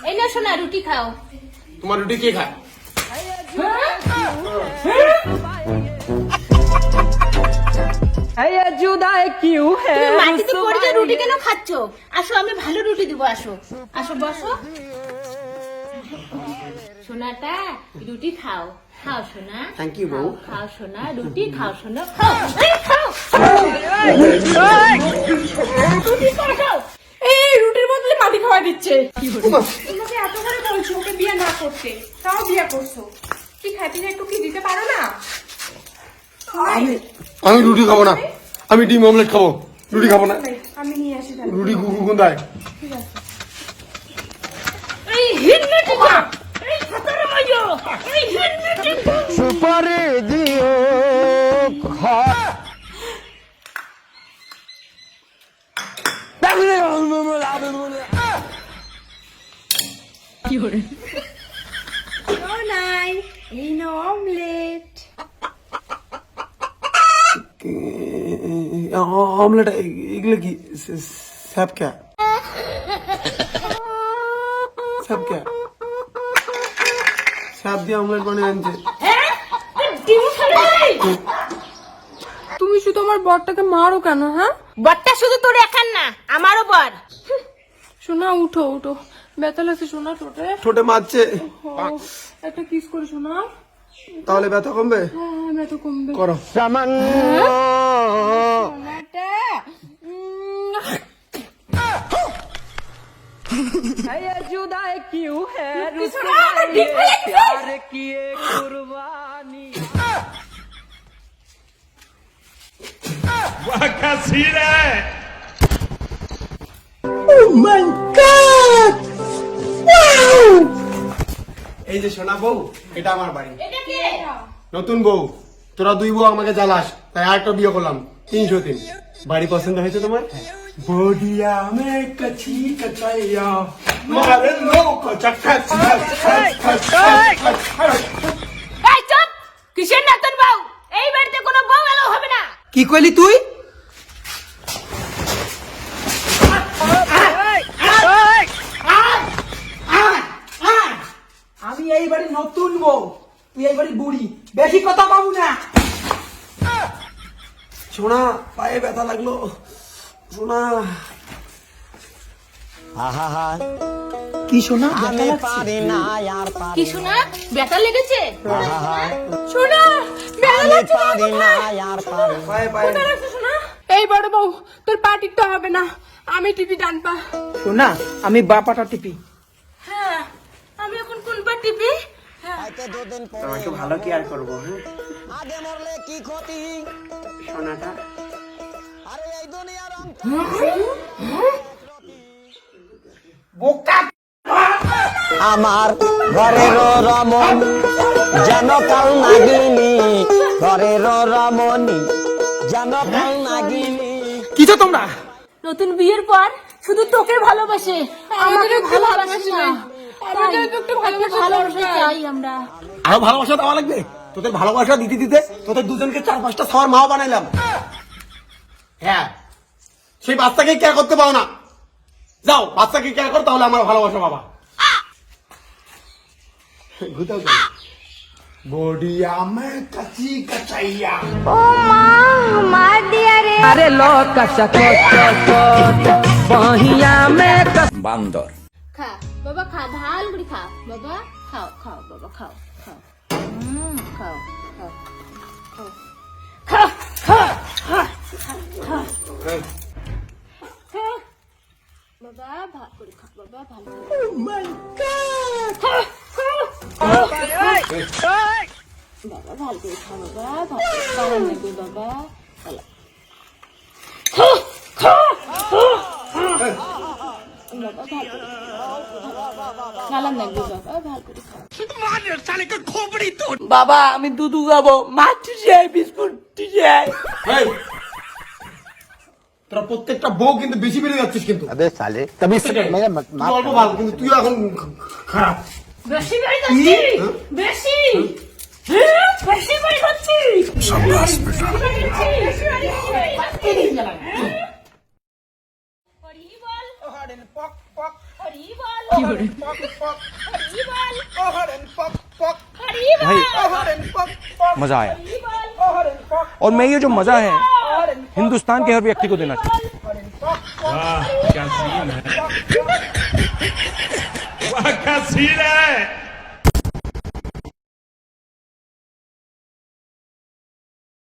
এই না শোনা রুটি খাও তোমার রুটি কে খায় কিউ হ্যাঁ রুটি কেন খাচ্ছ আসো আমি ভালো রুটি দিব আসো আসো বসো সোনাটা রুটি খাও খাও সোনা থ্যাংক ইউ বউ খাও সোনা রুটি খাও সোনা খাও খাও দিচ্ছে। তোমাকে এত করে বলছো ওকে বিয়ে না করতে তাও বিয়ে করছ। কি খাইতে একটু কি দিতে পারো না? আমি আমি রুটি খাব না। আমি ডিম অমলেট খাব। রুটি খাব না। আমি নিয়ে আসি তাহলে। রুটি গুন্দায় এই হিন্নটি খা এই খাতার মাইয়ো এই হিন্নটি খা সুপারি নাই এই নো অমলেট অমলেট এগুলো কি? স্যাপ ক্যা? স্যাপ দিয়ে অমলেট বানিয়ে আনছে। হ্যাঁ? তুমি শুধু আমার বরটাকে মারো কেন হ্যাঁ? বরটা শুধু তোর একার না আমারও বর। শোনা উঠো উঠো। ব্যথা লাগছে শোনা টোটে ঠোঁটে মারছে ও, একটা কিস করে শোনা তাহলে ব্যথা কমবে হ্যাঁ হ্যাঁ, ব্যথা কমবে করো সামান্য সোনাটা উম, है जुदाई क्यों है रुसवाई है, प्यार किए कुर्बानी এই যে সোনা বউ এটা আমার বাড়ি। নতুন বউ। তোরা দুই বউ আমাকে জ্বালাস তাই আরেকটা বিয়ে করলাম তিনশো তিন বাড়ি পছন্দ হয়েছে তোমার? বডিয়া মে কচি কচাইয়া মারে লোক চক্কর কিসের নতুন বউ? এই বাড়িতে কোনো বউ এলো হবে না। কি কইলি তুই আমি এই বাড়ি নতুন বউ? তুই এই বুড়ি। বেশি কথা পাবো না। সোনা পায়ে ব্যথা লাগল। সোনা। আহা কি শোনা আমি পারি না আর পারি কি শোনা ব্যথা লেগেছে? শোনা আমি পারি না আর পারি পায়ে পায়ে। এই বড় বউ তোর পা টিপতে হবে না। আমি টিপি ডান পা। শোনা আমি বাপাটা টিপি। হ্যাঁ আমি এখন কোন পা টিপি? হয়তো দুদিন পরে একটু ভালো কেয়ার করব হ্যাঁ? আগে মরলে কি ক্ষতি? সোনাটা। আরে এই দুনিয়ার বোকা। আমার ঘরের রমন যেন কাল নাগিনি। ঘরের রমণী যেন কাল নাগিনি। কিছো তোমরা? নতুন বিয়ের পর শুধু তোকে ভালোবাসে আমাকে ভালোবাসে না। আরও ভালোবাসা দেওয়া লাগবে? তোদের ভালোবাসা দিতে দিতে তোদের দুজনকে চার পাঁচটা সবার মাও বানাইলাম। হ্যাঁ। সেই বাচ্চাকে কেয়ার করতে পাও না। যাও বাচ্চাকে কেয়ার কর তাহলে আমার ভালোবাসা বাবা বান্দর। খা ঢাল করে খা বাবা খাও খাও বাবা খাও খাও। উম, খাও খাও খাও। খা খা খা খা খা বাবা ভাত করে খা বাবা ভালো বাবা ভালো করে খা বাবা ভালো বাবা লাগবে বাবা ভালো খা খা বাবা ভালো নালাম লাগবে বাবা ভালো করে বাবা আমি দুধু খাব মাছ বিস্কুট চাই এই, তোরা প্রত্যেকটা বউ কিন্তু বেশি বেড়ে যাচ্ছিস কিন্তু। আবে সালে তবে তুই অল্প ভালো কিন্তু তুই এখন খারাপ। বেশি বেড়ে যাচ্ছি বেশি? বেশি বেড়ে যাচ্ছি मज़ा आया। और मैं ये जो मज़ा है हिंदुस्तान के हर व्यक्ति को देना चाहिए। क्या सीन है।